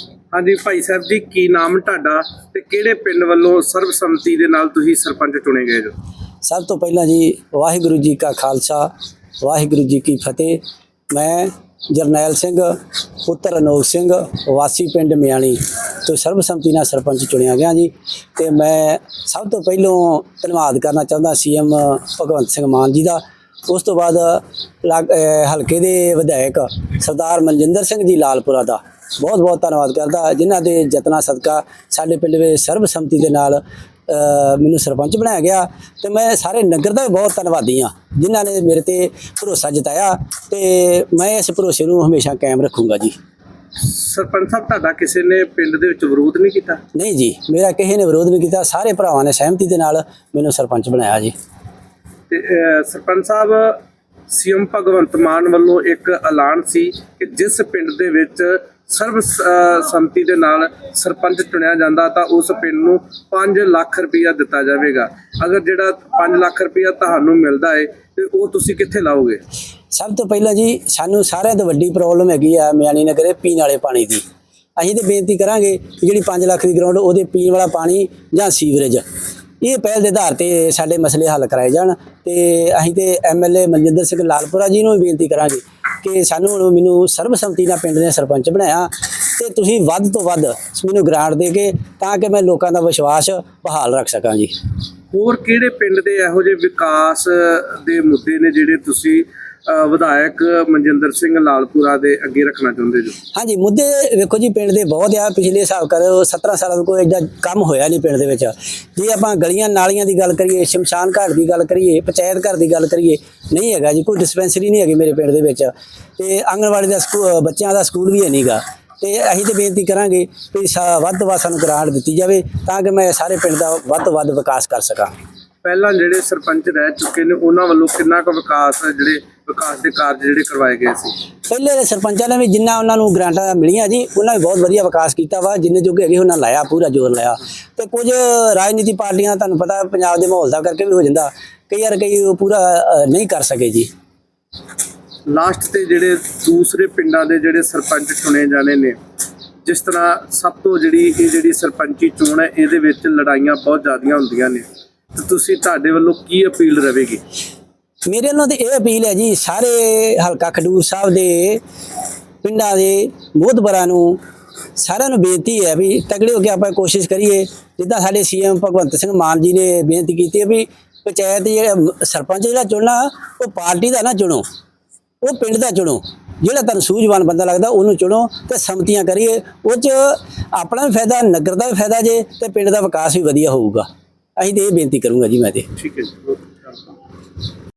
ਹਾਂਜੀ, ਭਾਈ ਸਾਹਿਬ ਜੀ, ਕੀ ਨਾਮ ਤੁਹਾਡਾ ਤੇ ਕਿਹੜੇ ਪਿੰਡ ਵੱਲੋਂ ਸਰਬਸੰਮਤੀ ਦੇ ਨਾਲ ਤੁਸੀਂ ਸਰਪੰਚ ਚੁਣੇ ਗਏ ਜੋ? ਸਭ ਤੋਂ ਪਹਿਲਾਂ ਜੀ, ਵਾਹਿਗੁਰੂ ਜੀ ਕਾ ਖਾਲਸਾ, ਵਾਹਿਗੁਰੂ ਜੀ ਕੀ ਫਤਿਹ। ਮੈਂ ਜਰਨੈਲ ਸਿੰਘ, ਪੁੱਤਰ ਅਨੋਖ ਸਿੰਘ, ਵਾਸੀ ਪਿੰਡ ਮਿਆਣੀ ਤੋਂ ਸਰਬਸੰਮਤੀ ਨਾਲ ਸਰਪੰਚ ਚੁਣਿਆ ਗਿਆ ਜੀ। ਤੇ ਮੈਂ ਸਭ ਤੋਂ ਪਹਿਲਾਂ ਧੰਨਵਾਦ ਕਰਨਾ ਚਾਹੁੰਦਾ ਸੀਐਮ ਭਗਵੰਤ ਸਿੰਘ ਮਾਨ ਜੀ ਦਾ। ਉਸ ਤੋਂ ਬਾਅਦ ਲਾਗ- ਹਲਕੇ ਦੇ ਵਿਧਾਇਕ ਸਰਦਾਰ ਮਨਜਿੰਦਰ ਸਿੰਘ ਜੀ ਲਾਲਪੁਰਾ ਦਾ। ਬਹੁਤ ਬਹੁਤ ਧੰਨਵਾਦ ਕਰਦਾ ਜਿਨ੍ਹਾਂ ਦੇ ਯਤਨਾਂ ਸਦਕਾ ਸਾਡੇ ਪਿੰਡ ਵਿੱਚ ਸਰਬਸੰਮਤੀ ਦੇ ਨਾਲ ਮੈਨੂੰ ਸਰਪੰਚ ਬਣਾਇਆ ਗਿਆ ਤੇ ਮੈਂ ਸਾਰੇ ਨਗਰ ਦਾ ਬਹੁਤ ਧੰਨਵਾਦੀ ਹਾਂ ਜਿਨ੍ਹਾਂ ਨੇ ਮੇਰੇ ਤੇ ਭਰੋਸਾ ਜਤਾਇਆ ਤੇ ਮੈਂ ਇਸ ਭਰੋਸੇ ਨੂੰ ਹਮੇਸ਼ਾ ਕਾਇਮ ਰੱਖੂੰਗਾ ਜੀ। ਸਰਪੰਚ ਸਾਹਿਬ ਤੁਹਾਡਾ ਕਿਸੇ ਨੇ ਪਿੰਡ ਦੇ ਵਿੱਚ ਵਿਰੋਧ ਨਹੀਂ ਕੀਤਾ? ਨਹੀਂ ਜੀ ਮੇਰਾ ਕਿਸੇ ਨੇ ਵਿਰੋਧ ਨਹੀਂ ਕੀਤਾ ਸਾਰੇ ਭਰਾਵਾਂ ਨੇ ਸਹਿਮਤੀ ਦੇ ਨਾਲ ਮੈਨੂੰ ਸਰਪੰਚ ਬਣਾਇਆ ਜੀ। ਤੇ ਸਰਪੰਚ ਸਾਹਿਬ ਸੀਐਮ ਭਗਵੰਤ ਮਾਨ ਵੱਲੋਂ ਇੱਕ ਐਲਾਨ ਸੀ ਕਿ ਜਿਸ ਪਿੰਡ ਦੇ ਵਿੱਚ ਸਰਬ ਅਹ, ਸੰਮਤੀ ਦੇ ਨਾਲ ਸਰਪੰਚ ਚੁਣਿਆ ਜਾਂਦਾ ਤਾਂ ਉਸ ਪਿੰਡ ਨੂੰ 5 ਲੱਖ ਰੁਪਇਆ ਦਿੱਤਾ ਜਾਵੇਗਾ। ਅਗਰ ਜਿਹੜਾ 5 ਲੱਖ ਰੁਪਇਆ ਤੁਹਾਨੂੰ ਮਿਲਦਾ ਹੈ ਤੇ ਉਹ ਤੁਸੀਂ ਕਿੱਥੇ ਲਾਓਗੇ? ਸਭ ਤੋਂ ਪਹਿਲਾਂ ਜੀ ਸਾਨੂੰ ਸਾਰਿਆਂ ਤੋਂ ਵੱਡੀ ਪ੍ਰੋਬਲਮ ਹੈਗੀ ਆ ਮਿਆਣੀ ਨਗਰੇ ਪੀਣ ਵਾਲੇ ਪਾਣੀ ਦੀ। ਅਸੀਂ ਤੇ ਬੇਨਤੀ ਕਰਾਂਗੇ ਕਿ ਜਿਹੜੀ 5 ਲੱਖ ਦੀ ਗਰਾਊਂਡ ਉਹਦੇ ਪੀਣ ਵਾਲਾ ਪਾਣੀ ਜਾਂ ਸੀਵਰੇਜ। ਇਹ ਪਹਿਲ ਦੇ ਆਧਾਰ ਤੇ ਸਾਡੇ ਮਸਲੇ ਹੱਲ ਕਰਾਏ ਜਾਣ ਤੇ ਅਸੀਂ ਤੇ ਐਮਐਲਏ ਮਨਜਿੰਦਰ ਸਿੰਘ ਲਾਲਪੁਰਾ ਜੀ ਨੂੰ ਵੀ ਬੇਨਤੀ ਕਰਾਂਗੇ ਕਿ ਸਾਨੂੰ ਹੁਣ ਮੈਨੂੰ ਸਰਬਸੰਮਤੀ ਨਾਲ ਪਿੰਡ ਦੇ ਸਰਪੰਚ ਬਣਾਇਆ ਤੇ ਤੁਸੀਂ ਵੱਧ ਤੋਂ ਵੱਧ ਮੈਨੂੰ ਗ੍ਰਾਂਟ ਦੇ ਕੇ ਤਾਂ ਕਿ ਮੈਂ ਲੋਕਾਂ ਦਾ ਵਿਸ਼ਵਾਸ ਬਹਾਲ ਰੱਖ ਸਕਾਂ ਜੀ। ਹੋਰ ਕਿਹੜੇ ਪਿੰਡ ਦੇ ਇਹੋ ਜਿਹੇ ਵਿਕਾਸ ਦੇ ਮੁੱਦੇ ਨੇ ਜਿਹੜੇ ਤੁਸੀਂ ਵਿਧਾਇਕ ਮਨਜਿੰਦਰ ਸਿੰਘ ਲਾਲਪੁਰਾ ਦੇ ਅੱਗੇ ਰੱਖਣਾ ਚਾਹੁੰਦੇ ਜੋ? ਹਾਂਜੀ, ਮੁੱਦੇ ਵੇਖੋ ਜੀ, ਪਿੰਡ ਦੇ ਬਹੁਤ ਆ। ਪਿਛਲੇ ਹਿਸਾਬ ਕਰੋ 17 ਸਾਲਾਂ ਤੋਂ ਕੋਈ ਐਡਾ ਕੰਮ ਹੋਇਆ ਨਹੀਂ ਪਿੰਡ ਦੇ ਵਿੱਚ। ਜੇ ਆਪਾਂ ਗਲੀਆਂ ਨਾਲੀਆਂ ਦੀ ਗੱਲ ਕਰੀਏ, ਸ਼ਮਸ਼ਾਨ ਘਾਟ ਦੀ ਗੱਲ ਕਰੀਏ, ਪੰਚਾਇਤ ਘਰ ਦੀ ਗੱਲ ਕਰੀਏ, ਨਹੀਂ ਹੈਗਾ ਜੀ, ਕੋਈ ਡਿਸਪੈਂਸਰੀ ਨਹੀਂ ਹੈਗੀ ਮੇਰੇ ਪਿੰਡ ਦੇ ਵਿੱਚ। ਤੇ ਆਂਗਣਵਾੜੀ ਦਾ ਸਕੂ- ਬੱਚਿਆਂ ਦਾ ਸਕੂਲ ਵੀ ਹੈ ਨਹੀਂਗਾ ਤੇ ਅਸੀਂ ਤੇ ਬੇਨਤੀ ਕਰਾਂਗੇ ਕਿ ਸਾ- ਵੱਧ ਤੋਂ ਵੱਧ ਸਾਨੂੰ ਗ੍ਰਾਂਟ ਦਿੱਤੀ ਜਾਵੇ, ਤਾਂ ਕਿ ਮੈਂ ਸਾਰੇ ਪਿੰਡ ਦਾ ਵੱਧ ਤੋਂ ਵੱਧ ਵਿਕਾਸ ਕਰ ਸਕਾਂ। ਪਹਿਲਾਂ ਜਿਹੜੇ ਸਰਪੰਚ ਰਹਿ ਚੁੱਕੇ ਨੇ ਉਹਨਾਂ ਵੱਲੋਂ ਕਿੰਨਾ ਕੁ ਵਿਕਾਸ ਜਿਹੜੇ ਵਿਕਾਸ ਦੇ ਕਾਰਜ ਜਿਹੜੇ ਕਰਵਾਏ ਗਏ ਸੀ? ਪਹਿਲੇ ਦੇ ਸਰਪੰਚਾਂ ਨੇ ਵੀ ਜਿੰਨਾ ਉਹਨਾਂ ਨੂੰ ਗ੍ਰਾਂਟਾਂ ਮਿਲੀਆਂ ਜੀ ਉਹਨਾਂ ਵੀ ਬਹੁਤ ਵਧੀਆ ਵਿਕਾਸ ਕੀਤਾ ਵਾ ਜਿੰਨੇ ਜੋਗੇ ਹੈਗੇ ਉਹਨਾਂ ਲਾਇਆ ਪੂਰਾ ਜ਼ੋਰ ਲਾਇਆ। ਤੇ ਕੁਝ ਰਾਜਨੀਤੀ ਪਾਰਟੀਆਂ ਤੁਹਾਨੂੰ ਪਤਾ ਪੰਜਾਬ ਦੇ ਮਾਹੌਲ ਦਾ ਕਰਕੇ ਵੀ ਹੋ ਜਾਂਦਾ ਕਈ ਵਾਰ ਕਈ ਪੂਰਾ ਨਹੀਂ ਕਰ ਸਕੇ ਜੀ। ਲਾਸਟ ਤੇ ਜਿਹੜੇ ਦੂਸਰੇ ਪਿੰਡਾਂ ਦੇ ਜਿਹੜੇ ਸਰਪੰਚ ਚੁਣੇ ਜਾਣੇ ਨੇ ਜਿਸ ਤਰ੍ਹਾਂ ਸਭ ਤੋਂ ਜਿਹੜੀ ਇਹ ਜਿਹੜੀ ਸਰਪੰਚੀ ਚੋਣ ਹੈ ਇਹਦੇ ਵਿੱਚ ਲੜਾਈਆਂ ਬਹੁਤ ਜ਼ਿਆਦੀਆਂ ਹੁੰਦੀਆਂ ਨੇ। ਤੇ ਤੁਸੀਂ ਤੁਹਾਡੇ ਵੱਲੋਂ ਕੀ ਅਪੀਲ ਰਹੇਗੀ? ਮੇਰੇ ਵੱਲੋਂ ਤੇ ਇਹ ਅਪੀਲ ਹੈ ਜੀ, ਸਾਰੇ ਹਲਕਾ ਖਡੂਰ ਸਾਹਿਬ ਦੇ, ਪਿੰਡਾਂ ਦੇ ਮੋਹਤਬਰਾਂ ਨੂੰ ਸਾਰਿਆਂ ਨੂੰ ਬੇਨਤੀ ਹੈ ਵੀ ਤਗੜੇ ਹੋ ਕੇ ਆਪਾਂ ਕੋਸ਼ਿਸ਼ ਕਰੀਏ। ਜਿੱਦਾਂ ਸਾਡੇ ਸੀਐਮ ਭਗਵੰਤ ਸਿੰਘ ਮਾਨ ਜੀ ਨੇ ਬੇਨਤੀ ਕੀਤੀ ਹੈ ਵੀ ਪੰਚਾਇਤ ਜਿਹੜਾ, ਸਰਪੰਚ ਜਿਹੜਾ ਚੁਣਨਾ, ਉਹ ਪਾਰਟੀ ਦਾ ਨਾ ਚੁਣੋ, ਉਹ ਪਿੰਡ ਦਾ ਚੁਣੋ। ਜਿਹੜਾ ਤੁਹਾਨੂੰ ਸੂਝਵਾਨ ਬੰਦਾ ਲੱਗਦਾ, ਉਹਨੂੰ ਚੁਣੋ ਤੇ ਸੰਮਤੀਆਂ ਕਰੀਏ। ਉਹ 'ਚ ਆਪਣਾ ਵੀ ਫਾਇਦਾ, ਨਗਰ ਦਾ ਵੀ ਫਾਇਦਾ ਜੇ, ਤੇ ਪਿੰਡ ਦਾ ਵਿਕਾਸ ਵੀ ਵਧੀਆ ਹੋਊਗਾ। ਅਸੀਂ ਤੇ ਇਹ ਬੇਨਤੀ ਕਰੂੰਗਾ ਜੀ ਮੈਂ ਤੇ। ਠੀਕ ਹੈ ਜੀ।